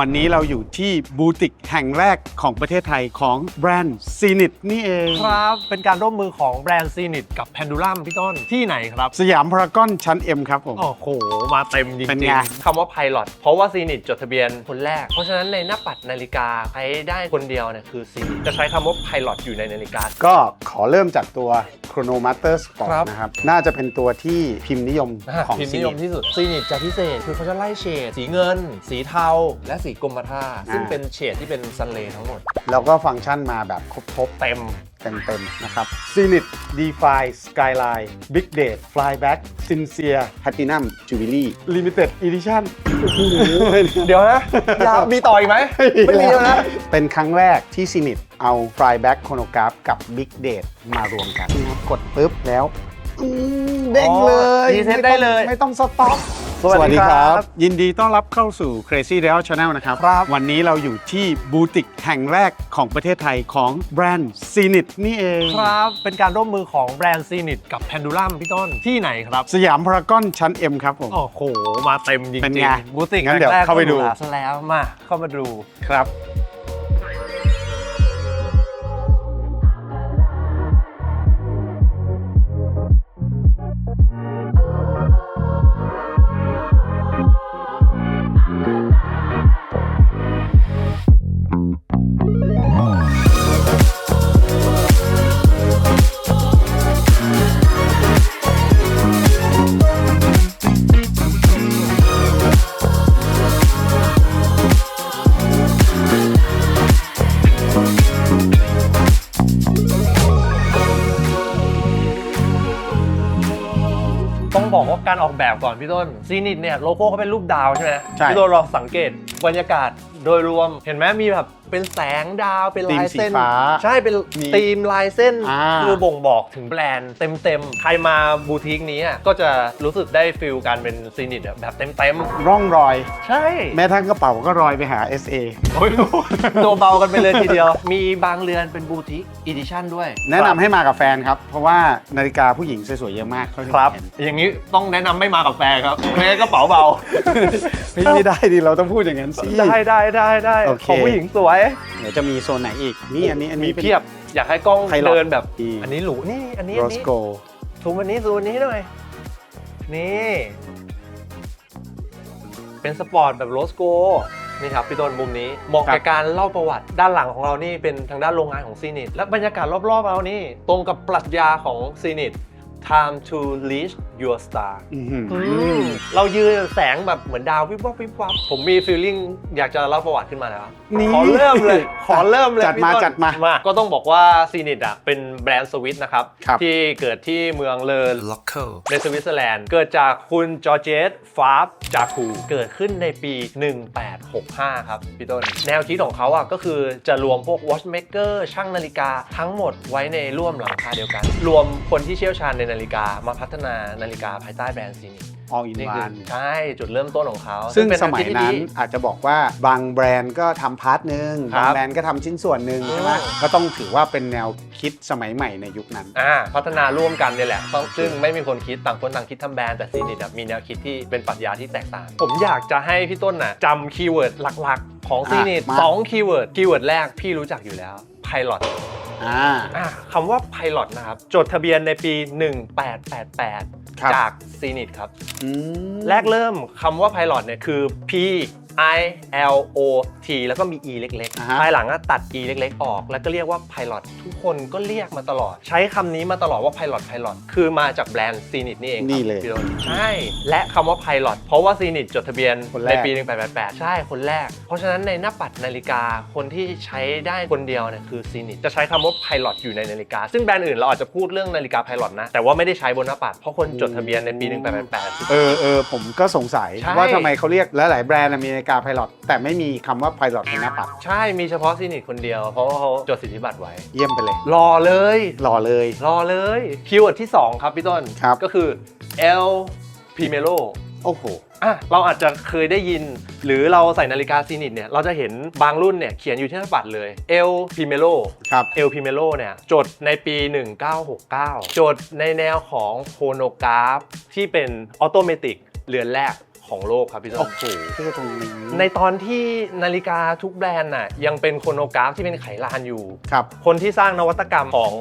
วันนี้เราอยู่ที่บูติกแห่งแรกของประเทศไทยของแบรนด์ซีนิตนี่เอง ครับ เป็นการร่วมมือของแบรนด์ซีนิตกับแพนดูลัมพี่ต้นที่ไหนครับ สยามพารากอนชั้น M ครับผม โอ้โห มาเต็มจริงๆเป็นไงคำว่า Pilot เพราะว่าซีนิตจดทะเบียนคนแรก เพราะฉะนั้นในหน้าปัดนาฬิกาใช้ได้คนเดียวเนี่ยคือซีนิตจะใช้คำว่า Pilot อยู่ในนาฬิกา ก็ขอเริ่มจากตัว Chronomaster Sport ครับ นะครับ น่าจะเป็นตัวที่พิมพ์นิยมของพิมพ์ซีนิยนิมตที่สุดซีนิตจะพิเศษคือเขาจะไล่เฉดสีเงิน สีเทาและสีกรมท่าซึ่งอ่าเป็นเฉดที่เป็นซันเลทั้งหมด แล้วก็ฟังก์ชันมาแบบครบเต็มๆเต็มๆนะครับ Zenith DeFi Skyline Big Date Flyback Sincere Platinum Jubilee Limited Edition เดี๋ยวนะยาวมีต่ออีกไหมไม่มีแล้วนะ เป็นครั้งแรกที่ Zenith เอา Flyback Chronograph กับ Big Date มารวมกันนะครับกดปุ๊บแล้วอืม เด้งเลยรีเซ็ตได้เลย ไม่ต้องสต็อปสวัสดีครับ ยินดีต้อนรับเข้าสู่ Crazy Real Channel นะครับ ครับ วันนี้เราอยู่ที่บูติกแห่งแรกของประเทศไทยของแบรนด์ซีนิตนี่เอง ครับ เป็นการร่วมมือของแบรนด์ซีนิตกับแพนดูลัมพี่ต้นที่ไหนครับ สยามพารากอนชั้น M ครับผม โอ้โห มาเต็มจริงๆเป็นไงบูติกงั้นเดี๋ยวแรกๆเข้าไปดู ก็หรูหรซะแล้วมาเข้ามาดู ครับ ซีนิตเนี่ยโลโก้เขาเป็นรูปดาวใช่ไหมใช่ พี่ต้นลองสังเกตบรรยากาศโดยรวมเห็นไหมมีแบบ เป็นแสงดาวเป็นธีมลายสีเส้นฟ้าใช่เป็นมีธีมลายเส้น อ่า คือบ่งบอกถึงแบรนด์เต็มๆ ใครมาบูติกนี้อะก็จะรู้สึกได้ฟิลการเป็นซีนิตแบบเต็มร่องรอย ๆ ใช่แม้ทั้งกระเป๋าก็รอยไปหา SA โอ้ยตัวเบากันไปเลยทีเดียว มีบางเรือนเป็นบูติกอีดิชั่นด้วยแนะนำให้มากับแฟนครับ เพราะว่านาฬิกาผู้หญิงสวยๆเยอะมากเท่าที่ครับ เห็นอย่างนี้ต้องแนะนำไม่มากับแฟนครับไม่งั้นกระเป๋าเบา เฮ้ยไม่ได้ดิเราต้องพูดอย่างนั้นสิ ได้ได้ได้ได้โอเค ของผู้หญิงสวยเดี๋ยวจะมีโซนไหนอีก นี่อันนี้อันมีนี้ป็น เพียบอยากให้กล้องไพลอต เดินแบบอีอันนี้หรูนี่อันนี้โรอันสนี้โกซูมอันนี้ซูมอันนี้หน่อย นี่ เป็นสปอร์ตแบบโรสโกนี่ครับพี่ต้นมุมนี้เหมาะครักับบ การเล่าประวัติด้านหลังของเรานี่เป็นทางด้านโรงงานของซีนิตและบรรยากาศรอบๆเรานี่ ตรงกับปรัชญาของซีนิต time to reach your star อื้อหือเรายืนแสงแบบเหมือนดาววิบวับวิบวับผมมีฟีลลิ่งอยากจะเล่าประวัติขึ้นมาแล้ว นี่ขอเริ่มเลย ขอเริ่มเลยจัดมาพี่ต้นจัดมาก็ต้องบอกว่าซีนิตอะเป็นแบรนด์สวิตนะครับ ครับที่เกิดที่เมืองเลอล็อกเกิลในสวิตเซอร์แลนด์ เกิดจากคุณจอร์เจสฟาบจาคูเกิดขึ้นในปี 1865 ครับพี่ต้น แนวคิดของเขาอะก็คือจะรวมพวก watchmaker ช่างนาฬิกาทั้งหมดไว้ในร่วมหลังคาเดียวกัน รวมคนที่เชี่ยวชาญในนาฬิกามาพัฒนานาฬิกาภายใต้แบรนด์ซีนิต all in นี่คือ one ใช่จุดเริ่มต้นของเขาซึ่งเป็นสแนวมัคิยดที่นั้นดีอาจจะบอกว่าบางแบรนด์ก็ทำพาร์ทหนึ่งครับบางแบรนด์ก็ทำชิ้นส่วนหนึ่งใช่ไหมอืม ก็ต้องถือว่าเป็นแนวคิดสมัยใหม่ในยุคนั้น อ่าพัฒนาร่วมกันเนี่ยแหละต้องซึ่งไม่มีคนคิดต่างคนต่างคิดทำแบรนด์แต่ซีนิตมีแนวคิดที่เป็นปรัชญาที่แตกต่าง ผมอยากจะให้พี่ต้นน่ะจำคีย์เวิร์ดหลักๆ ของซีนิตอะมา สองคีย์เวิร์ดคีย์เวิร์ดแรกพี่รู้จักอยู่แล้ว Pilot อ่า อะคำว่า Pilot นะครับ จดทะเบียนในปี1888ครับจากซีนิตครับ อืม แรกเริ่มคำว่า Pilot เนี่ยคือ P I L O T แล้วก็มี E เล็กอ่าฮะ ๆ ภายหลังอะตัด E เล็ก ๆ ออก แล้วก็เรียกว่า Pilot ทุกคนก็เรียกมาตลอด ใช้คำนี้มาตลอดว่า Pilot Pilot คือมาจากแบรนด์ซีนิตนี่เองครับนี่เลยพี่โดนใช่ และคำว่า Pilot เพราะว่าซีนิตจดทะเบียนคนแรในก ปี 1888 ใช่ คนแรก เพราะฉะนั้นในหน้าปัดนาฬิกาคนที่ใช้ได้คนเดียวเนี่ยคือซีนิตจะใช้คำว่า Pilot อยู่ในนาฬิกา ซึ่งแบรนด์อื่นเราอาจจะพูดเรื่องนาฬิกา Pilot นะ แต่ว่าไม่ได้ใช้บนหน้าปัด เพราะคนจดทะเบียนในปี 1888 เออเออผมก็สงสัยใช่ ว่าทำไมเขาเรียกหลายๆแบรนด์มีนาฬิกาไพลอตแต่ไม่มีคำว่าไพลอตในหน้าปัด ใช่มีเฉพาะซีนิตคนเดียว เพราะว่าเขาจดสิทธิบัตรไว้ เยี่ยมไปเลย รอเลยหล่อเลย รอเลยคีย์เวิร์ดที่ 2 ครับพี่ต้น ครับ ก็คือ El Primero โอ้โห อะเราอาจจะเคยได้ยิน หรือเราใส่นาฬิกาซีนิตเนี่ยเราจะเห็นบางรุ่นเนี่ยเขียนอยู่ที่หน้าปัดเลย El Primero ครับ El Primero เนี่ยจดในปี 1969 จดในแนวของโคโนกราฟที่เป็นออโตเมติกเรือนแรก ของโลกครับพี่ต้โอ้นโหเท่ตรงนี้ในตอนที่นาฬิกาทุกแบรนด์น่ะยังเป็นโครโนกราฟที่เป็นไขลานอยู่ ครับ คนที่สร้างนวัตกรรมของ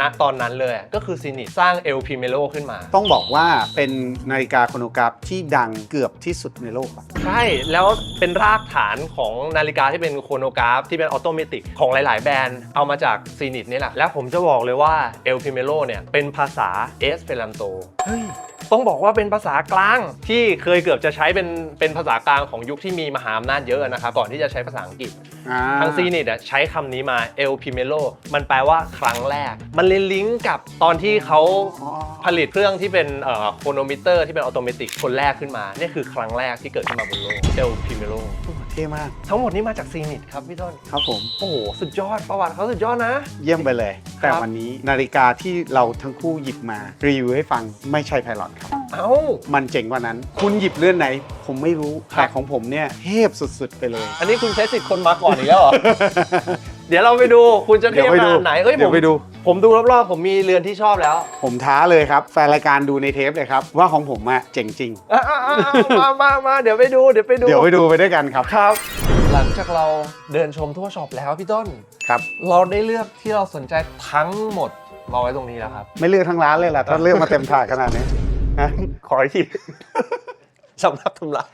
ณตอนนั้นเลยก็คือซีนิสร้างเอลพิเมโลขึ้นมา ต้องบอกว่าเป็นนาฬิกาโครโนกราฟที่ดังเกือบที่สุดในโลกอะใช่ แล้วเป็นรากฐานของนาฬิกาที่เป็นโครโนกราฟที่เป็นออโตเมติกของหลาย ๆ แบรนด์เอามาจากซีนิตนี่แหละ แล้วผมจะบอกเลยว่าเอลพิเมโลเนี่ยเป็นภาษาเอสเปรันโตเฮ้ยต้องบอกว่าเป็นภาษากลางที่เคยเกือบจะใช้เป็นเป็นภาษากลางของยุคที่มีมหาอำนาจเยอะนะครับก่อนที่จะใช้ภาษาอังกฤษ อ่า ทางซีนิตใช้คำนี้มาเอลพิเมโลมันแปลว่าครั้งแรก มันเลยลิงก์กับตอนที่เขาอ๋อ ผลิตเครื่องที่เป็นโครโนมิเตอร์ที่เป็นออโตเมติกคนแรกขึ้นมา นี่คือครั้งแรกที่เกิดขึ้นมาบนโลกเอลพิเมโลเท่มากทั้งหมดนี้มาจากซีนิตครับพี่ต้น ครับผม โอ้โห สุดยอด ประวัติเขาสุดยอดนะ เยี่ยมไปเลย แต่วันนี้นาฬิกาที่เราทั้งคู่หยิบมารีวิวให้ฟังไม่ใช่ไพลอตครับ เอ้า มันเจ๋งกว่านั้น คุณหยิบเลื่อนไหน ผมไม่รู้ครับ แต่ของผมเนี่ยเทพสุดๆไปเลย อันนี้คุณใช้สิทธิ์คนมาก่อนอีกแล้วเหรอ เดี๋ยวเราไปดูคุณจะเทียบเดี๋ยวไปดูขนาดไหนเฮ้ยเดี๋ผยมวไปดู ผมดูรอบๆผมมีเรือนที่ชอบแล้วผมท้าเลยครับ แฟนรายการดูในเทปเลยครับ ว่าของผมอะเจ๋งจริงอะอะอะอะมามามาเดี๋ยวไปดูเดี๋ยวไปดูเดี๋ยวไปดูไปด้วยกันครับครับ หลังจากเราเดินชมทั่วช็อปแล้วพี่ต้น ครับ เราได้เลือกที่เราสนใจทั้งหมดมาไว้ตรงนี้แล้วครับ ไม่เลือกทั้งร้านเลยล่ะถ้าเลือกมาเต็มถาดขนาดนี้ ฮะขออีกทีสำนักทำลาย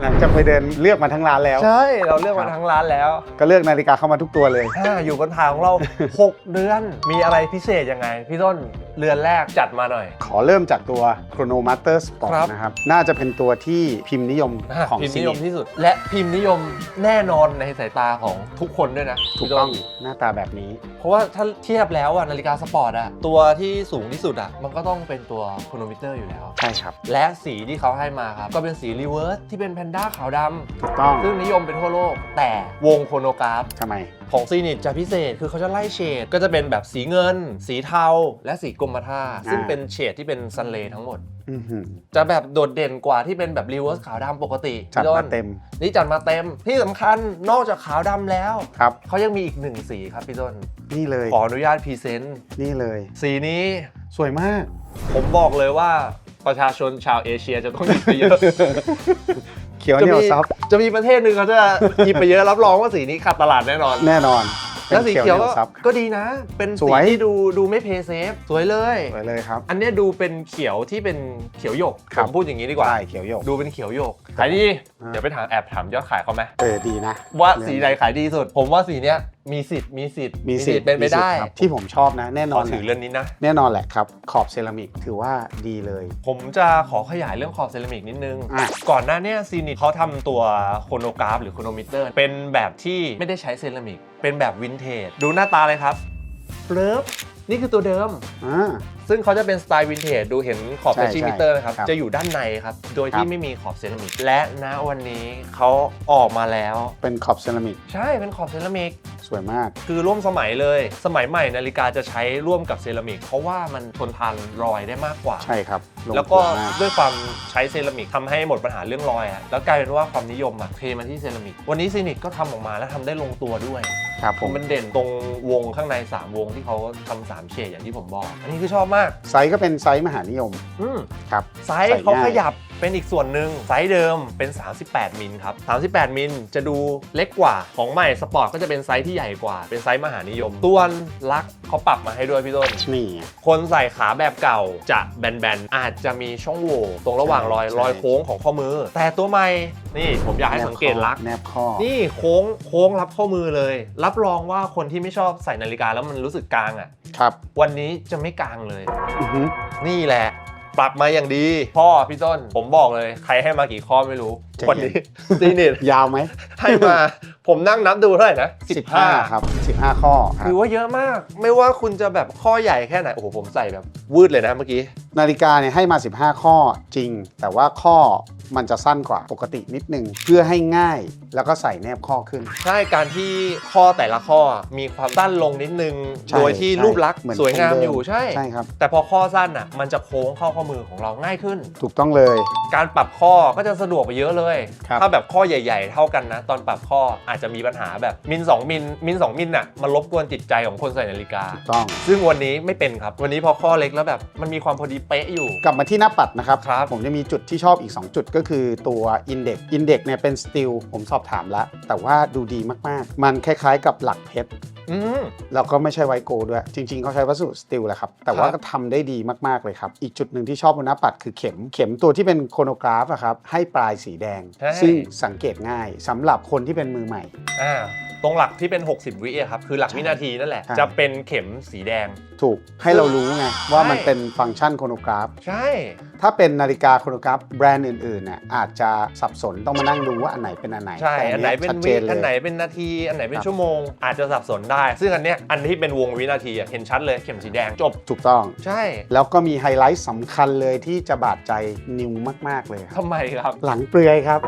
หลังจากไปเดินเลือกมาทั้งร้านแล้ว ใช่เราเลือกมาทั้งร้านแล้วก็เลือกนาฬิกาเข้ามาทุกตัวเลย อ่าอยู่บนทางของเรา 6 เดือนมีอะไรพิเศษยังไงพี่ต้น เรือนแรกจัดมาหน่อย ขอเริ่มจากตัว Chronomaster Sport ครับ นะครับ น่าจะเป็นตัวที่พิมพ์นิยมของพิมพ์ซีนิยมนิที่สุด และพิมพ์นิยมแน่นอนในสายตาของทุกคนด้วยนะถูกพี่ต้ต้อนงหน้าตาแบบนี้ เพราะว่าถ้าเทียบแล้วอะนาฬิกาสปอร์ตอะตัวที่สูงที่สุดอะมันก็ต้องเป็นตัวโครโนมิเตอร์อยู่แล้ว ใช่ครับ และสีที่เขาให้มาครับ ก็เป็นสีรีเวิร์สที่เป็นแพนด้าขาวดถูกต้องำซึ่งนิยมเป็นทั่วโลก แต่วงโครโนกราฟ ทำไม ของซีนิตจะพิเศษคือเขาจะไล่เฉดก็จะเป็นแบบสีเงิน สีเทา และสีกรมท่าซึ่งเป็นเฉดที่เป็นซันเลย์ทั้งหมด อื้อหือจะแบบโดดเด่นกว่าที่เป็นแบบรีเวิร์สขาวดำปกติจัดพี่ต้มานเต็มนี่จัดมาเต็มที่สำคัญนอกจากขาวดำแล้ว ครับ เขายังมีอีกหนึ่งสีครับพี่ต้น นี่เลย ขออนุญาตพรีเซนต์นี่เลย สีนี้สวยมาก ผมบอกเลยว่าประชาชนชาวเอเชียจะต้องหยิบไปเยอะเขียวจะเหนียวมีซับจะมีประเทศหนึ่งเขาจะหยิบไปเยอะรับรองว่าสีนี้ขัดตลาดแน่นอน แน่นอนแล้วสีเขียวหนีก็ซับก็ดีนะ เป็นสสีวยที่ดูดูไม่เพย์เซฟสวยเลยสวยเลยครับ อันเนี้ยดูเป็นเขียวที่เป็นเขียวหยกครัผบมพูดอย่างนี้ดีกว่าใช่เขียวหยกดูเป็นเขียวหยก ขายดีอ่าเดี๋ยวไปถามแอบถามยอดขายเขาไหมเออดีนะว่าสีไหนขายดีสุด ผมว่าสีเนี้ยมีสิทธิ์มีสิทธิ์มีสิทธิ์เป็นไปได้มีสิทธิ์ครับที่ผมชอบนะ แน่นขออนถือแหเรื่ละองนี้นะ แน่นอนแหละครับ ขอบเซรามิกถือว่าดีเลย ผมจะขอขยายเรื่องขอบเซรามิกนิดนึง อะ ก่อนหน้าเนี้ซีนิตเขาทำตัวโครโนกราฟหรือโครโนมิเตอร์ เป็นแบบที่ไม่ได้ใช้เซรามิก เป็นแบบวินเทจ ดูหน้าตาเลยครับเลิฟนี่คือตัวเดิม อ่า ซึ่งเขาจะเป็นสไตล์วินเทจดูเห็นขอบใช่เฟชชิ่งใช่มิเตอร์นะครับ ครับจะอยู่ด้านในครับ โดยครัที่บไม่มีขอบเซรามิก และณวันนี้เขาออกมาแล้ว เป็นขอบเซรามิกใช่เป็นขอบเซรามิก สวยมาก คือร่วมสมัยเลย สมัยใหม่นาฬิกาจะใช้ร่วมกับเซรามิก เพราะว่ามันทนทานรอยได้มากกว่า ใช่ครับงแล้วก็ตัวมาก ด้วยความใช้เซรามิกทำให้หมดปัญหาเรื่องรอยอะแล้วกลายเป็นว่าความนิยมอะเทมาที่เซรามิก วันนี้ซีนิกก็ทำออกมาแล้วทำได้ลงตัวด้วย ครับผมมันเด่นตรงวงข้างใน 3 วงที่เขาทำสามเฉดอย่างที่ผมบอก อันนี้คือชอบมากไซส์ก็เป็นไซส์มหานิยมอืมครับ ไซส์ใส่เขาง่ายขยับเป็นอีกส่วนหนึ่งไซส์เดิมเป็น 38 มิลครับ 38 มิลจะดูเล็กกว่าของใหม่สปอร์ตก็จะเป็นไซส์ที่ใหญ่กว่า เป็นไซส์มหานิยมตัวนลักเขาปรับมาให้ด้วยพี่ต้น นี่ไง คนใส่ขาแบบเก่าจะแบนๆ อาจจะมีช่องโหว่ตรงระหว่างรอยใช่ รอยโค้งของข้อมือ แต่ตัวใหม่นี่ผมอยากให้สังเกตลักษณ์แนบข้อนี่โค้งโค้งรับข้อมือเลย รับรองว่าคนที่ไม่ชอบใส่นาฬิกาแล้วมันรู้สึกกลางอะ ครับ วันนี้จะไม่กลางเลย อือหือนี่แหละ ปรับมาอย่างดี พ่อพี่ต้น ผมบอกเลย ใครให้มากี่ข้อไม่รู้วันนี้ซีนิตยาวไหมให้มา ผมนั่งนับดูเท่าไหร่นะ15ครับ15ข้อครับถือว่าเยอะมาก ไม่ว่าคุณจะแบบข้อใหญ่แค่ไหน โอ้โหผมใส่แบบวืดเลยนะเมื่อกี้ นาฬิกาเนี่ยให้มา 15 ข้อจริง แต่ว่าข้อ มันจะสั้นกว่าปกตินิดนึง เพื่อให้ง่ายแล้วก็ใส่แนบข้อขึ้น ใช่การที่ข้อแต่ละข้อมีความสั้นลงนิดนึง ใช่โดยที่ใช่รูปลักษณ์เหมือนสวยงามคงเดิมอยู่ใช่ ใช่ครับ แต่พอข้อสั้นอะมันจะโค้งเข้าข้อมือของเราง่ายขึ้น ถูกต้องเลย การปรับข้อก็จะสะดวกไปเยอะเลย ครับ ถ้าแบบข้อใหญ่ ๆ เท่ากันนะ ตอนปรับข้ออาจจะมีปัญหาแบบมิล2มิลมิล2มิลน่ะมันรบกวนจิตใจของคนใส่นาฬิกา ถูกต้อง ซึ่งวันนี้ไม่เป็นครับ วันนี้พอข้อเล็กแล้วแบบมันมีความพอดีเป๊ะอยู่ กลับมาที่หน้าปัดนะครับ ครับ ผมจะมีจุดที่ชอบอีก 2 จุดก็คือตัว Index Index เนี่ยเป็นสตีลผมสอบถามแล้ว แต่ว่าดูดีมากๆ มันคล้ายๆกับหลักเพชรอืม แล้วก็ไม่ใช่ไวโกลด้วย จริง ๆ เขาใช้วัสดุสตีลแหละครับ แต่ว่าครับ ก็ทำได้ดีมากๆเลยครับ อีกจุดหนึ่งที่ชอบบนหน้าปัดคือเข็ม เข็มตัวที่เป็นโครโนกราฟอะครับ ให้ปลายสีแดง ใช่ ซึ่งสังเกตง่ายสำหรับคนที่เป็นมือใหม่ อ่า ตรงหลักที่เป็น 60 วิอะครับคือหลักใช่วินาทีนั่นแหละ ใช่ จะเป็นเข็มสีแดง ถูกให้เรารู้ไงว่ามันใช่เป็นฟังก์ชันโครโนกราฟ ใช่ ถ้าเป็นนาฬิกาโครโนกราฟแบรนด์อื่นๆน่ะอาจจะสับสนต้องมานั่งดูว่าอันไหนเป็นอันไหนใช่ แต่อันไหนเป็นชัดเจวินเลอันไหนยเป็นนาที อันไหนเป็คนรับ ชั่วโมง อาจจะสับสนได้ ซึ่งอันเนี้ยอันที่เป็นวงวินาทีอะเห็นชัดเลยเข็มสีแดงจบ ถูกต้อง ใช่แล้วก็มีไฮไลท์สำคัญเลยที่จะบาดใจนิวมากๆเลยครับ ทำไมครับ หลังเปลือยครับ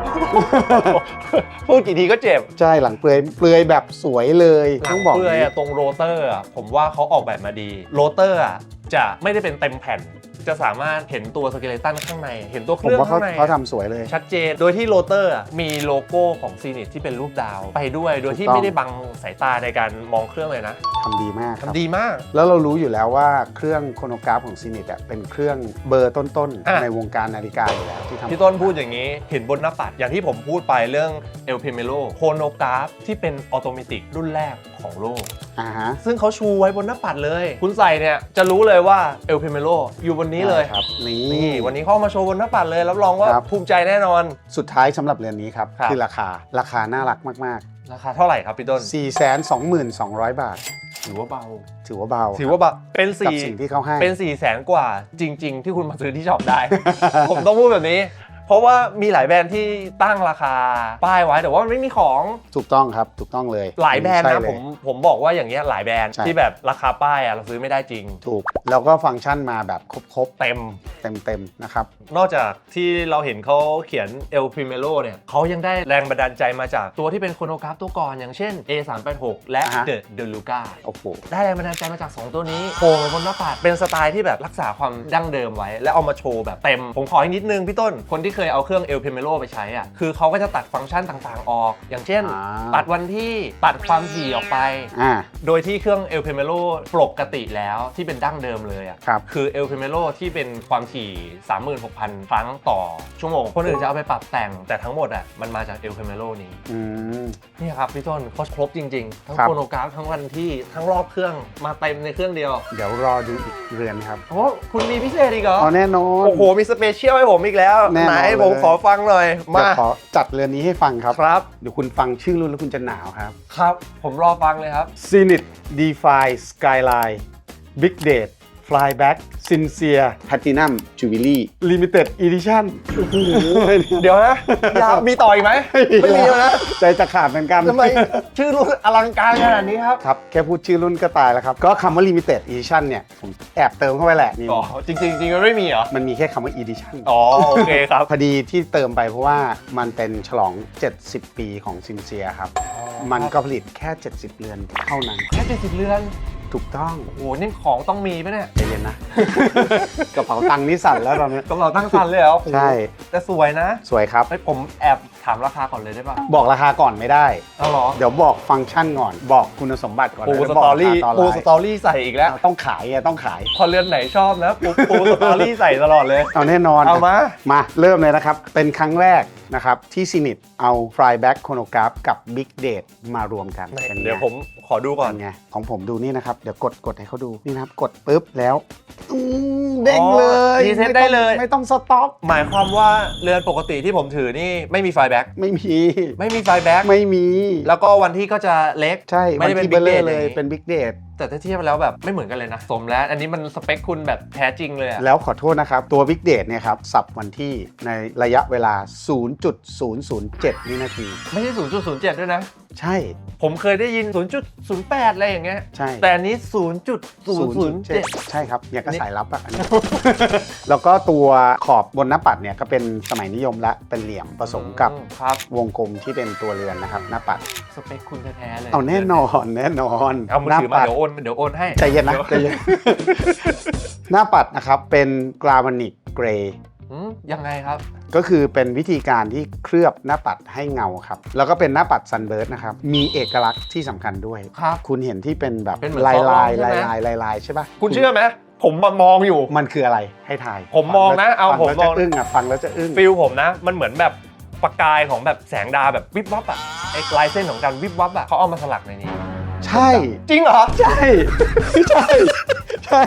พูดกี่ทีก็เจ็บ ใช่หลังเปลือยเปลือยแบบสวยเลยหลัต้องงบอกเปลือยนี้อะตรงโรเตอร์อะผมว่าเขาออกแบบมาดี โรเตอร์อะจะไม่ได้เป็นเต็มแผ่น จะสามารถเห็นตัวสเกเลตันข้างใน เห็นตัวเคผมรื่องว่าเขาข้างในเขาทำสวยเลย ชัดเจน โดยที่โรเตอร์อะมีโลโก้ของซีนิตที่เป็นรูปดาวไปด้วย โดยที่ถูกต้อง ไม่ได้บังสายตาในการมองเครื่องเลยนะทำดีมากครับทำดีมาก แล้วเรารู้อยู่แล้วว่าเครื่องโครโนกราฟของซีนิตอะเป็นเครื่องเบอร์ต้นอะ ๆ ในวงการนาฬิกาอยู่แล้วที่ทำพี่ต้นพูดอย่างนี้เห็นบนหน้าปัด อย่างที่ผมพูดไปเรื่องเอล i ิเมโลโคโนกราฟที่เป็นออโตเมติกรุ่นแรก ของโลก อ่าฮะ ซึ่งเขาชูไว้บนหน้าปัดเลย คุณใส่เนี่ยจะรู้เลยว่าเอล i ิเมโลอยู่บนนี้เลยใช่ครับนี่ นี่วันนี้เข้ามาโชว์บนหน้าปัดเลยรับรองว่าครับ ภูมิใจแน่นอน สุดท้ายสำหรับเรือนนี้ครับ ครับ คือราคาราคาน่ารักมาก ราคาเท่าไหร่ครับพี่ต้น ๆ 422,200 บาท ถือว่าเบา ถือว่าเบาถือว่าเบาเป็นกับสี่สิ่งที่เขาให้ เป็น4ี่แสนกว่าจริง ๆ ที่คุณมาซื้อที่ช็อปได้ ผมต้องพูดแบบนี้เพ ราะว่ามีหลายแบรนด์ที่ตั้งราคาป้ายไว้แต่ว่ามันไม่มีของถูกต้องครับถูกต้องเลยหลายแบรนด์ใช่นะเลยผมผมบอกว่าอย่างเงี้ยหลายแบรนด์ใช่ ที่แบบราคาป้ายอะเราซื้อไม่ได้จริง ถูกแล้วก็ฟังก์ชันมาแบบครบเต็ม ๆเต็มๆนะครับ นอกจากที่เราเห็นเขาเขียน El Primero เนี่ยเขายังได้แรงบันดาลใจมาจากตัวที่เป็นโครโนกราฟตัวก่อน อย่างเช่น A386 และ อ่าฮะ The The Luca โอ้โห ได้แรงบันดาลใจมาจาก 2 ตัวนี้โผล่มาบนหน้าปัดเป็นสไตล์ที่แบบรักษาความดั้งเดิมไว้ แล้วเอามาโชว์แบบเต็ม ผมขออีกนิดนึงพี่ต้น คนที่เคยเอาเครื่อง El Primero ไปใช้อะคือเขาก็จะตัดฟังก์ชันต่างๆ ออก อย่างเช่น อ่า ตัดวันที่ตัดความถี่ออกไป อ่า โดยที่เครื่อง El Primero ปกติแล้วที่เป็นดั้งเดิมเลยอะครับ คือ El Primero ที่เป็นความถี่ 36,000 ครั้งต่อชั่วโมง คนอื่นจะเอาไปปรับแต่งแต่ทั้งหมดอะมันมาจาก El Primero นี้อืม นี่ครับพี่ต้นเขาครบจริงๆ ทั้งครับ โครโนกราฟทั้งวันที่ทั้งรอบเครื่องมาเต็มในเครื่องเดียวเดี๋ยวรอดูอีกเรือนครับ โอ้คุณมีพิเศษอีกเหรอ อ๋อแน่นอน โอ้โห มีสเปเชียลให้ผมอีกแล้ว แน่นอน ไหนเลยผมขอฟังหน่อยเดี๋มายวขอจัดเรือนนี้ให้ฟังครับครับ เดี๋ยวคุณฟังชื่อรุ่นแล้วคุณจะหนาวครับ ครับ ผมรอฟังเลยครับ Zenith DeFi Skyline Big Date Flyback Sincere Platinum Jubilee Limited Edition เดี๋ยวนะยาวมีต่ออีกไหมไม่มีแล้วนะใจจะขาดเหมือนกันทำไมชื่อรุ่นอลังการขนาดนี้ครับ ครับ แค่พูดชื่อรุ่นก็ตายแล้วครับ ก็คำว่า Limited Edition เนี่ย ผมแอบเติมเข้าไปแหละนี่อ๋อจริงๆจริงๆมันไม่มีเหรอ มันมีแค่คำว่า Edition อ๋อ โอเคครับพอดีที่เติมไปเพราะว่ามันเป็นฉลอง 70 ปีของซินเซียครับ มันก็ผลิตแค่ 70 เรือนเท่านั้น แค่เจ็ดสิบเรือน ถูกต้องโอ้โหนี่ของต้องมีปะเนี่ยใจเย็นนะ กระเป๋าตังค์นี่สั่นแล้วตอนนี้กำลังตั้งคันเลยเหรอใช่ แต่สวยนะ สวยครับ เฮ้ยผมแอบ ถามราคาก่อนเลยได้ป่ะบอกราคาก่อนไม่ได้ เอาเหรอ เดี๋ยวบอกฟังก์ชันก่อน บอกคุณสมบัติก่อนปูแล้วสเดี๋ยวบกตอรี่าคาปูไลน์สตอรี่ใส่อีกแล้ว ต้องขายอะต้องขาย พอเรือนไหนชอบนะปูปูสตอรี่ใส่ตลอดเลย เอาแน่นอน เอามา มาเริ่มเลยนะครับ เป็นครั้งแรกนะครับ ที่ซินิตเอา Flyback Chronograph กับ Big Date มารวมกันป็นไงเดี๋ยวผมขอดูก่อนเป็นไงของผมดูนี่นะครับ เดี๋ยวกดกดให้เขาดูนี่นะครับ กดปุ๊บแล้วอืมเด้งเลย อ๋อ reset ได้เลย ไม่ต้องสต็อป หมายความว่าเรือนปกติที่ผมถือนี่ไม่มีไฟแบ็กไม่มี ไม่มีไฟแบ็กไม่มี แล้วก็วันที่ก็จะเล็ก ใช่ไม่ได้เป็นวัที่บิ๊กเบลเดอทเลยเป็น Big Date แต่ถ้าเทียบแล้วแบบไม่เหมือนกันเลยนะ สมแล้ว อันนี้มันสเปคคุณแบบแท้จริงเลยอะแล้วขอโทษนะครับ ตัว Big Date เนี่ยครับ สับวันที่ในระยะเวลา 0.007วินาที ไม่ใช่ 0.07 ด้วยนะ ใช่ ผมเคยได้ยิน 0.08 อะไรอย่างเงี้ย ใช่ แต่อันนี้ 0.007 ใช่ครับ อย่างก็สายลับอะอันนี้ แล้วก็ตัวขอบบนหน้าปัดเนี่ยก็เป็นสมัยนิยมและเป็นเหลี่ยมผสมกับอืครับ วงกลมที่เป็นตัวเรือนนะครับหน้าปัด สเปคคุณแท้ๆเลยเอาแน่นอนแน่นอนเอามือหน้าถือมาปัดเดี๋ยวโอนเดี๋ยวโอนให้ใจเย็นนะดี๋วใจเย็นหน้าปัดนะครับเป็นกรา v านิกเกรย์อืมยังไงครับ ก็คือเป็นวิธีการที่เคลือบหน้าปัดให้เงาครับ แล้วก็เป็นหน้าปัดซันเบิร์ดนะครับ มีเอกลักษณ์ที่สำคัญด้วยครับคุณเห็นที่เป็นแบบเป็นเหมือนลายซอฟต์ลายใช่ลายไหมลายลายลายใช่ปะคุณเชื่อไหมผมมามองอยู่มันคืออะไรให้ทาย ผมมองนะ เอาฟัผมแล้วมจะองอึ้งอะฟังแล้วจะอึ้งฟิลผมนะ มันเหมือนแบบประกายของแบบแสงดาวแบบวิบวับอะไอ้ลายเส้นของการวิบวับอะเขาเอามาสลักในนี้ ใช่ จริงเหรอ ใช่ ใช่ ใช่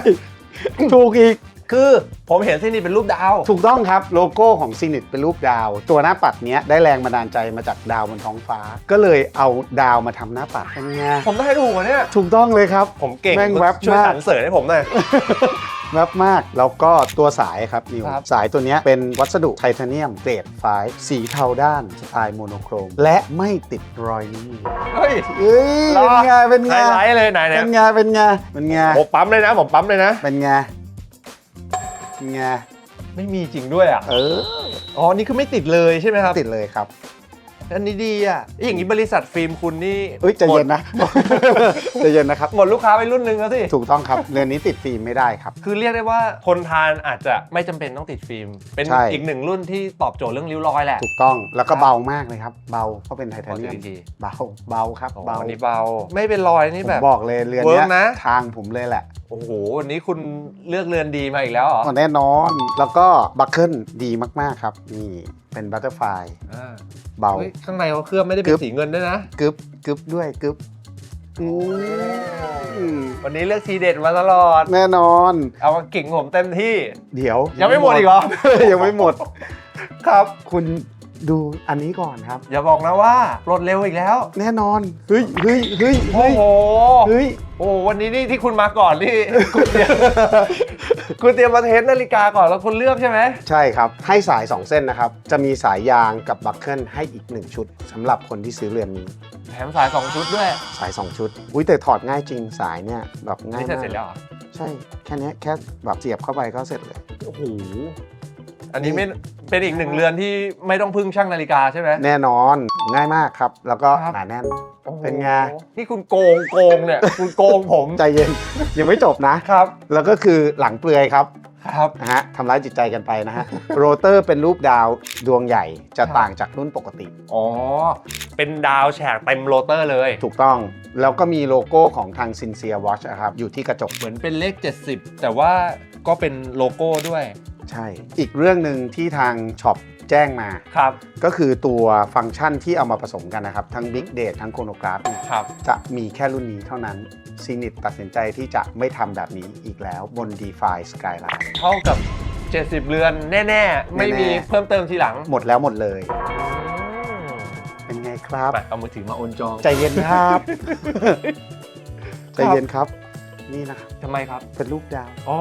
ถูกอีก คือผมเห็นที่นี่เป็นรูปดาว ถูกต้องครับโลโก้ของซีนิตเป็นรูปดาว ตัวหน้าปัดเนี้ยได้แรงบันดาลใจมาจากดาวบนท้องฟ้า ก็เลยเอาดาวมาทำหน้าปัดเป็นไงผมได้ถูกเหรอเนี่ย ถูกต้องเลยครับ ผมเก่งแม่งแวบช่วยมาก สรรเสริญให้ผมหน่อย แวบมาก แล้วก็ตัวสายครับนิว ครับ สายตัวเนี้ยเป็นวัสดุไทเทเนียมเกรดไฟสีเทาด้านสไตล์โมโนโครม และไม่ติดรอยนิ้วมือเฮ้ยเอ้ยหรอเป็นไงเป็นไฮไงไลท์เลยไหนเป็เนี่ยนไงเป็นไงเป็นไงผมปั๊มเลยนะผมปั๊มเลยนะ เป็นไงเป็น ไงไม่มีจริงด้วยอะ เออ อ๋อ นี่คือไม่ติดเลยใช่ไหมครับ ติดเลยครับ อันนี้ดีอะอย่างนี้บริษัทฟิล์มคุณนี่เอ้ยใจเย็นนะ ใจเย็นนะครับ หมดลูกค้าไปรุ่นหนึ่งแล้วสิ ถูกต้องครับ เรือนนี้ติดฟิล์มไม่ได้ครับ คือเรียกได้ว่าคนทานอาจจะไม่จำเป็นต้องติดฟิล์ม เป็นใช่ อีกหนึ่งรุ่นที่ตอบโจทย์เรื่องริ้วรอยแหละ ถูกต้องแล้วก็ครับเบามากเลยครับ เบาเพราะเป็นไทเทเนียขอมดูอีกทีเบาเบาครับโอ้เบาอันนี้เบา ไม่เป็นรอยนี่ผมแบบบอกเลยเรือนเวิเนี้ร์ยกนะ ทางผมเลยแหละโอ้โหวันนี้คุณเลือกเรือนดีมาอีกแล้วเหรออ๋อแน่นอนแล้วก็บัคเกิลดีมากๆครับนี่เป็นบัตเตอร์ไฟ อ่า เบา เฮ้ยข้างในเขาเคลือบไม่ได้เป็กึ๊นบ สีเงินด้วยนะ กึบกึบด้วยกึบอืมวันนี้เลือกทีเด็ดมาตลอด แน่นอน เอามากิ่งผมเต็มที่ เดี๋ยวยังไม่หมดอีกเหรอ ยังไม่หมด ครับ คุณ ดูอันนี้ก่อนครับ อย่าบอกนะว่าปลดเร็วอีกแล้ว แน่นอนเฮ้ยเฮ้ยเฮ้ยโอ้เฮ้ยโห เฮ้ยโอ้โหวันนี้นี่ที่คุณมาก่อนนี่ คุณเตรียมคุณเตรียมมาเทสนาฬิกาก่อนแล้วคุณเลือกใช่ไหมใช่ครับ ให้สาย 2 เส้นนะครับ จะมีสายยางกับบัคเกิลให้อีก 1 ชุดสำหรับคนที่ซื้อเรือนนี้แถมสาย 2 ชุดด้วยสาย 2 ชุด อุ้ยแต่ถอดง่ายจริงสายเนี่ยแบบง่ายนี่เสร็จมากเสร็จแล้วเหรอใช่แค่เนี้ยแค่แบบเสียบเข้าไปก็เสร็จเลย โอ้โหอันนี้ไม่ เป็นอีกหนึ่งเรือนที่ไม่ต้องพึ่งช่างนาฬิกาใช่ไหม แน่นอนง่ายมากครับ แล้วก็ครับ หนาแน่น โอ้โหเป็นไง นี่คุณโกงโกงเนี่ย คุณโกงผมใจเย็น ยังไม่จบนะ ครับแล้วก็คือหลังเปลือยครับครับ นะฮะทำร้ายจิตใจกันไปนะฮะ โรเตอร์เป็นรูปดาวดวงใหญ่จะครับ ต่างจากรุ่นปกติ อ๋อ เป็นดาวแฉกเต็มโรเตอร์เลย ถูกต้อง แล้วก็มีโลโก้ของทาง Sincere Watch นะครับ อยู่ที่กระจก เหมือนเป็นเลข 70 แต่ว่าก็เป็นโลโก้ด้วย ใช่ อีกเรื่องหนึ่งที่ทางช็อปแจ้งมา ครับ ก็คือตัวฟังก์ชันที่เอามาผสมกันนะครับ ทั้ง Big Date ทั้ง Chronograph เนี่ยครับ จะมีแค่รุ่นนี้เท่านั้นซีนิตตัดสินใจที่จะไม่ทำแบบนี้อีกแล้วบน DeFi Skyline เท่ากับ 70 เรือนแน่ ๆ ไม่มีแน่ๆ เพิ่มเติมทีหลังหมดแล้วหมดเลยอืมเป็นไงครับ ไปเอามือถือมาโอนจอง ใจเย็นครับ ใจเย็นครับ นี่นะครับทำไมครับ เป็นรูปดาว อ๋อ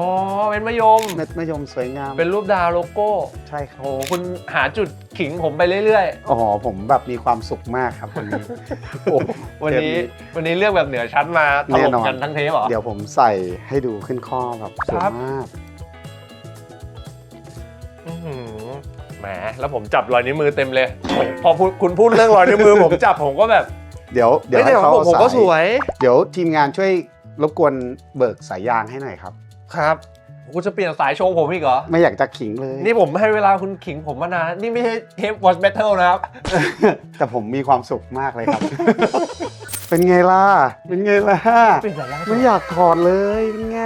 เป็นมะยม เม็ดมะยมสวยงาม เป็นรูปดาวโลโก้ ใช่ครับ โอ้โหคุณหาจุดขิงผมไปเรื่อยอ๋อ ผมแบบมีความสุขมากครับวันนี้ๆโอ้วันนี้เทปนี้วันนี้เลือกแบบเหนือชั้นมาถแน่ล่มนอนกันทั้งเทปเหรอ เดี๋ยวผมใส่ให้ดูขึ้นข้อแบบสวยครับมากอื้อหือแหม แล้วผมจับรอยนิ้วมือเต็มเลย พอพูดคุณพูดเรื่องรอยนิ้วมือผมจับผมก็แบบ เดี๋ยวเดี๋ยวฮ้ให้แต่เขาผมผมก็สายสวย เดี๋ยวทีมงานช่วย รบกวนเบิกสายยางให้หน่อยครับ ครับคุณจะเปลี่ยนสายโชว์ผมอีกเหรอ ไม่อยากจะขิงเลย นี่ผมให้เวลาคุณขิงผมมานานนี่ไม่ใช่เทป Watch Battle นะครับ แต่ผมมีความสุขมากเลยครับ เป็นไงล่ะ เป็นไงล่ะ เปลี่ยนสายยางไม่อยากถอดเลยเป็นไง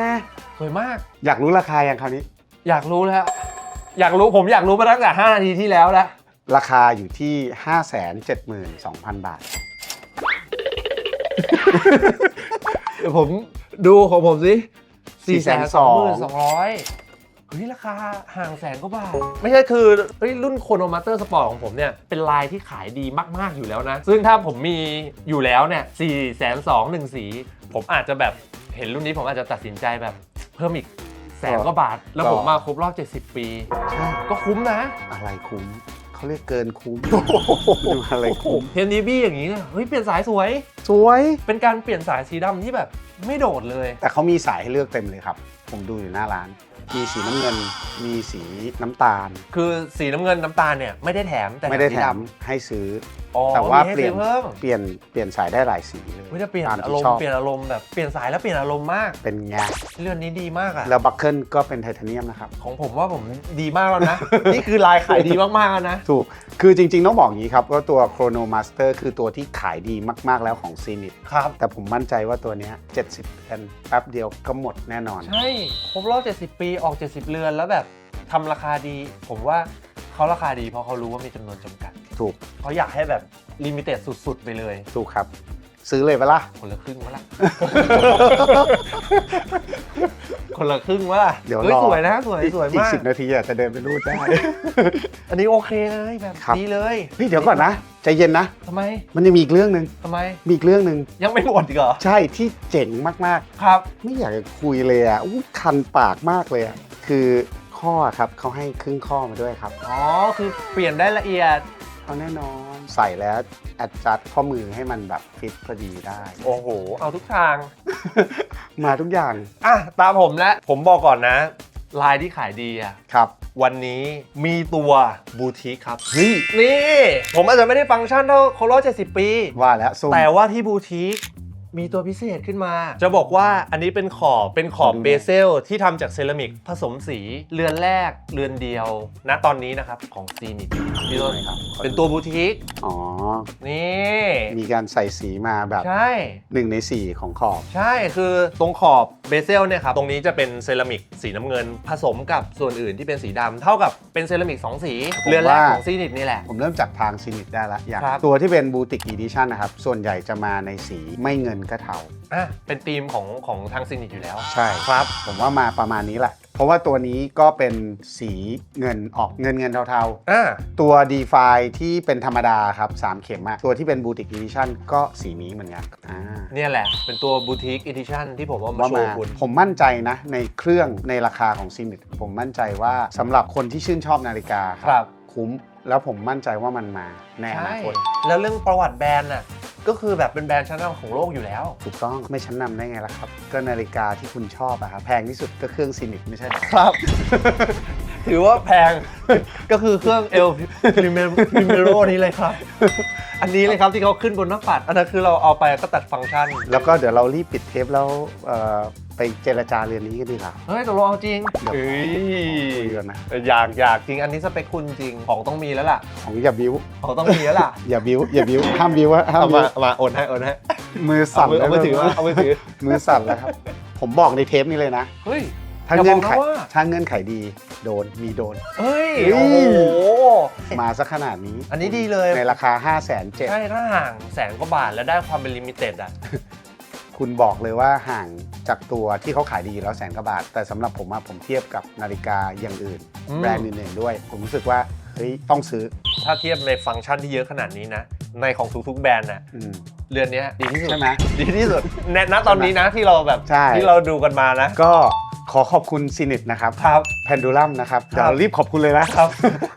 สวยมาก อยากรู้ราคาอย่างคราวนี้ อยากรู้แล้ว อยากรู้ผมอยากรู้มาตั้งแต่5นาทีที่แล้วแล้ว ราคาอยู่ที่ 572,000 บาท เดี๋ยวผมดูของผมสิ4 2 2 0 420,000 0เฮ้ยราคาห่างแสนกว่าบาทไม่ใช่คือเฮ้ยรุ่นโคโนมาเตอร์สปอร์ตของผมเนี่ย เป็นลายที่ขายดีมาก ๆ อยู่แล้วนะ ซึ่งถ้าผมมีอยู่แล้วเนี่ย4แสนสองหนึ่งสี ผมอาจจะแบบเห็นรุ่นนี้ผมอาจจะตัดสินใจแบบเพิ่มอีกแสนกว่าบาท แล้วผมมาครบรอบ 70 ปีใช่ก็คุ้มนะ อะไรคุ้ม เขาเรียกเกินคุ้มดูอะไรโอ้โหคุ้มเทนดีบี้อย่างนี้เนี่ยเฮ้ยเปลี่ยนสายสวย สวย เป็นการเปลี่ยนสายสีดำที่แบบไม่โดดเลย แต่เขามีสายให้เลือกเต็มเลยครับ ผมดูอยู่หน้าร้าน มีสีน้ำเงิน มีสีน้ำตาล คือสีน้ำเงินน้ำตาลเนี่ยไม่ได้แถมแต่ไม่ได้สีแถดมให้ซื้อำอ๋อแต่ว่ามีให้เปลี่ยนซื้อเพิ่มเปลี่ยนเปลี่ยนสายได้หลายสีเลยเฮ้ยจะเปลี่ยนตามอาที่รมชณ์อบเปลี่ยนอารมณ์แบบเปลี่ยนสายแล้วเปลี่ยนอารมณ์มาก เป็นไงเรื่องนี้ดีมากอะแล้วบัคเกิลก็เป็นไทเทเนียมนะครับ ของผมว่าผมดีมากแล้วนะ นี่คือลายขายดีมากๆแล้วนะ ถูก คือจริงๆ ต้องบอกอย่างนี้ครับ ว่าตัว Chrono Master คือตัวที่ขายดีมากๆแล้วของ c ีนิ t ครับ แต่ผมมั่นใจว่าตัวเนี้ย70เดือนแป๊บเดียวก็หมดแน่นอน ใช่ ครบรอบ 70 ปีออก 70 เรือนแล้วแบบทำราคาดี ผมว่าเขาราคาดีเพราะเขารู้ว่ามีจำนวนจำกัด ถูก เขาอยากให้แบบลิมิเต็ดสุด ๆ ไปเลย ถูกครับ ซื้อเลยปะล่ะคนละครึ่งวะล่ะ คนละครึ่งวะล่ะเดี๋ยวฮ้รอสวยนะสวยอีกสวยอีกมาก สิบนาทีอาจจะเดินไปรูดได้ อันนี้โอเคเลยแบบครับดีเลยเฮ้ยเดี๋ยวก่อนนะใจเย็นนะ ทำไมมันยังมีอีกเรื่องหนึ่งทำไมมีอีกเรื่องหนึ่งยังไม่หมดอีกเหรอใช่ที่เจ๋งมากครับ ๆ ไม่อยากจะคุยเลยอะอู้คันปากมากเลยอะคือข้อครับเขาให้ครึ่งข้อมาด้วยครับ อ๋อ คือเปลี่ยนได้ละเอียด เอาแน่นอน ใส่แล้วอัดจัดข้อมือให้มันแบบฟิตพอดีได้ โอ้โห เอาทุกทาง มาทุกอย่างอะตามผมแล้วผมบอกก่อนนะ ลายที่ขายดีอะ ครับ วันนี้มีตัวบูติกครับ เฮ้ยนี่ ผมอาจจะไม่ได้ฟังก์ชันเท่าครบรอบ70 ปี ว่าแล้วซุ่มแต่ว่าที่บูติก มีตัวพิเศษขึ้นมา จะบอกว่าอันนี้เป็นขอบเป็นขอบดูหน่อยเบเซลที่ทำจากเซรามิกผสมสีเรือนแรกเรือนเดียว ณตอนนี้นะครับของซีนิตพี่ต้นครับ เป็นตัวบูติกอ๋อ นี่มีการใส่สีมาแบบใช่ หนึ่งในสี่ของขอบ ใช่คือตรงขอบเบเซลเนี่ยครับ ตรงนี้จะเป็นเซรามิกสีน้ำเงิน ผสมกับส่วนอื่นที่เป็นสีดำเท่ากับเป็นเซรามิก 2 สีเรือนแรกของซีนิตนี่แหละ ผมเริ่มจากทางซีนิตได้ละอย่างครับ ตัวที่เป็นบูติกอีดิชันนะครับ ส่วนใหญ่จะมาในสีไม่เงินก็เทาอะเป็นธีมของของทางซีนิตอยู่แล้ว ใช่ ครับ ผมว่ามาประมาณนี้แหละ เพราะว่าตัวนี้ก็เป็นสีเงินออกเงินเงินเทาอะๆตัว d e f i ที่เป็นธรรมดาครับ 3 เข็มอะตัวที่เป็นบูติกอีดิชันก็สีนี้เหมือนกันอ่าเนี่ยแหละ เป็นตัวบูติกอีดิชั่นที่ผมเอามาว่าโชมาว์คุณ ผมมั่นใจนะ ในเครื่องในราคาของซีนิตผมมั่นใจว่าสำหรับคนที่ชื่นชอบนาฬิกาครับ คุ้ม แล้วผมมั่นใจว่ามันมาในอใช่นาคตแล้วเรื่องประวัติแบรนด์น่ะก็คือแบบเป็นแบรนด์ชั้นนำของโลกอยู่แล้ว ถูกต้องไม่ชั้นนำได้ไงล่ะครับ ก็นาฬิกาที่คุณชอบอะครับแพงที่สุดก็เครื่องซีนิตไม่ใช่เหรอครับ ถือว่าแพง ก็คือเครื่องเอลพิเมโรนี้เลยครับ อันนี้เลยครับที่เขาขึ้นบนหน้าปัด อันนั้นคือเราเอาไปก็ตัดฟังก์ชัน แล้วก็เดี๋ยวเรารีบปิดเทปแล้วเอ่อไปเจรจาเรือนนี้กันดีกว่า เฮ้ยตกลงเอาจริงเดี๋ยวเฮ้ยคุยกันนะ อยากอยากจริง อันนี้สเปคคุณจริง ของต้องมีแล้วล่ะ ของอย่าบิ้ว ของต้องมีแล้วล่ะ อย่าบิ้ว อย่าบิ้ว ห้ามบิ้วอะห้ามเอาบิ้มาวเอามาโอนให้โอนให้ มือเอาสั่นมือเอามือถือมาแล้วเอามือถือ มือสั่นแล้วครับ ผมบอกในเทปนี้เลยนะ เฮ้ย ถ้าอย่าเงื่อนบอกไขนะว่า ถ้าเงื่อนไขดีโดนมีโดน เฮ้ยเฮ้โอ้ยโห มาสักขนาดนี้ อันนี้ดีเลย ในราคา 5 7 0 0 0 ใช่ถ้าห่างแสนกว่าบาทแล้วได้ความเป็นลิมิเต็ดอะคุณบอกเลยว่าห่างจากตัวที่เขาขายดีแล้วแสนกว่าบาท แต่สำหรับผมอะผมเทียบกับนาฬิกาอย่างอื่น อืม แบรนด์อื่นๆด้วย ผมรู้สึกว่าเฮ้ยต้องซื้อถ้าเทียบในฟังก์ชันที่เยอะขนาดนี้นะ ในของทุกๆแบรนด์น่ะอืมเรือนเนี้ยดีที่สุด ใช่ไหม ดีที่สุด แนะณตอนนี้นะที่เราแบบใช่ ที่เราดูกันมานะ ก็ ขอขอบคุณซินิตนะครับครับ พนดูลัมนะครับครับเดี๋ยวรีบขอบคุณเลยนะครับ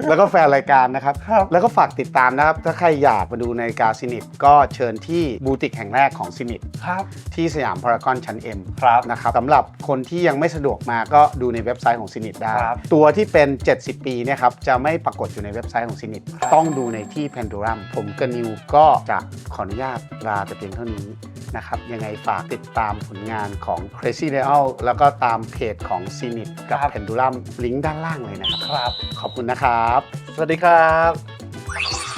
แล้วก็แฟนรายการนะครับ ครับแล้วก็ฝากติดตามนะครับ ถ้าใครอยากมาดูนาฬิกาซินิตก็เชิญที่บูติกแห่งแรกของซินิตครับที่สยามพารากอนชั้น M ครับ นะครับสำหรับคนที่ยังไม่สะดวกมาก็ดูในเว็บไซต์ของซินิตได้ ครับตัวที่เป็น 70 ปีเนี่ยครับจะไม่ปรากฏอยู่ในเว็บไซต์ของซินิตครับ ต้องดูในที่แพนดูรัมผมกับนิวก็จะขออนุญาตลาแต่เพียงเท่านี้นะครับยังไงฝากติดตามผลงานของ Crazy d i a l แล้วก็ตามเพจของซินิตกับครับ แพนดูรัมลิงก์ด้านล่างเลยนะครับ ครับ ขอบคุณนะครับ สวัสดีครับ